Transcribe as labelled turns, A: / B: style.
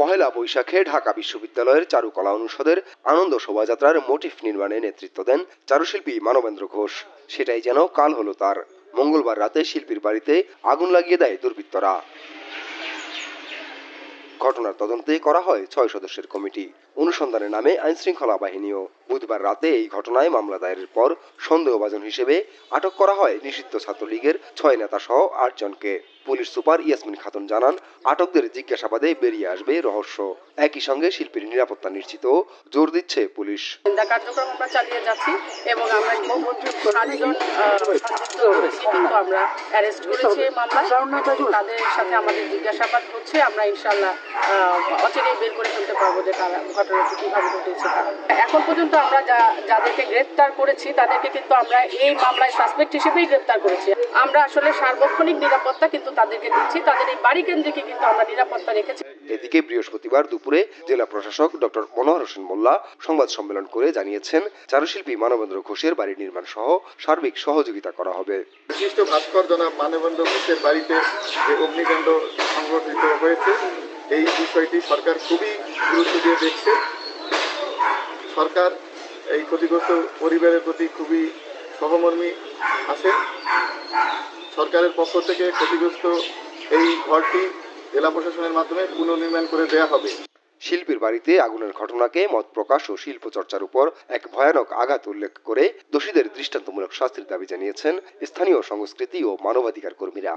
A: পহেলা বৈশাখে ঢাকা বিশ্ববিদ্যালয়ের চারুকলা অনুষদের আনন্দ শোভাযাত্রার মোটিফ নির্মাণে নেতৃত্ব দেন চারুশিল্পী মানবেন্দ্র ঘোষ। সেটাই যেন কাল হলো তার। মঙ্গলবার রাতে শিল্পীর বাড়িতে আগুন লাগিয়ে দেয় দুর্বৃত্তরা। ঘটনার তদন্তে করা হয় ছয় সদস্যের কমিটি। অনুসন্ধানের নামে আইনশৃঙ্খলা বাহিনীও। বুধবার রাতে এই ঘটনায় মামলা দায়েরের পর সন্দেহভাজন হিসেবে আটক করা হয় নিষিদ্ধ ছাত্রলীগের ছয় নেতা সহ আটজনকে। পুলিশ সুপার ইয়াসমিন খাতুন জানান, আটকদের জিজ্ঞাসাবাদে বেরিয়ে আসবে রহস্য। একই সঙ্গে শিল্পীর নিরাপত্তা নিশ্চিত জোর দিচ্ছে পুলিশ।
B: কার্যক্রম আমরা চালিয়ে যাচ্ছি এবং আমরা অ্যারেস্ট করেছি তাদের সাথে আমাদের জিজ্ঞাসাবাদ হচ্ছে, আমরা ইনশাল্লাহ অচিরেই বের করে ফেলতে পারব যে ঘটনাটি কীভাবে ঘটেছে এখন পর্যন্ত আমরা যা, যাদেরকে গ্রেপ্তার করেছি, তাদেরকে কিন্তু আমরা এই মামলায় সাসপেক্ট হিসেবেই গ্রেপ্তার করেছি। আমরা আসলে সার্বক্ষণিক নিরাপত্তা কিন্তু তাদেরকে দিচ্ছি। তাদের এই বাড়ি কেন্দ্রিকে কিন্তু আমরা নিরাপত্তা রেখেছি।
A: এদিকে বৃহস্পতিবার দুপুরে জেলা প্রশাসক ডক্টর মনোহর হোসেন মোল্লা সংবাদ সম্মেলন করে জানিয়েছেন চারুশিল্পী মানবেন্দ্র ঘোষের বাড়ি নির্মাণ সহ সার্বিক সহযোগিতা করা হবে।
C: বিশিষ্ট ভাস্কর জনাব মানবেন্দ্র ঘোষের বাড়িতে যে অগ্নিকাণ্ড সংঘটিত হয়েছে এই বিষয়টি সরকার খুবই গুরুত্ব দিয়ে দেখছে। সরকার এই ক্ষতিগ্রস্ত পরিবারের প্রতি খুবই সহমর্মী আছে সরকারের পক্ষ থেকে ক্ষতিগ্রস্ত এই ঘরটি জেলা প্রশাসনের মাধ্যমে পুনর্নির্মাণ করে দেওয়া হবে।
A: শিল্পীর বাড়িতে আগুনের ঘটনাকে মত প্রকাশ ও শিল্প চর্চার উপর এক ভয়ানক আঘাত উল্লেখ করে দোষীদের দৃষ্টান্তমূলক শাস্তির দাবি জানিয়েছেন স্থানীয় সংস্কৃতি ও মানবাধিকার কর্মীরা।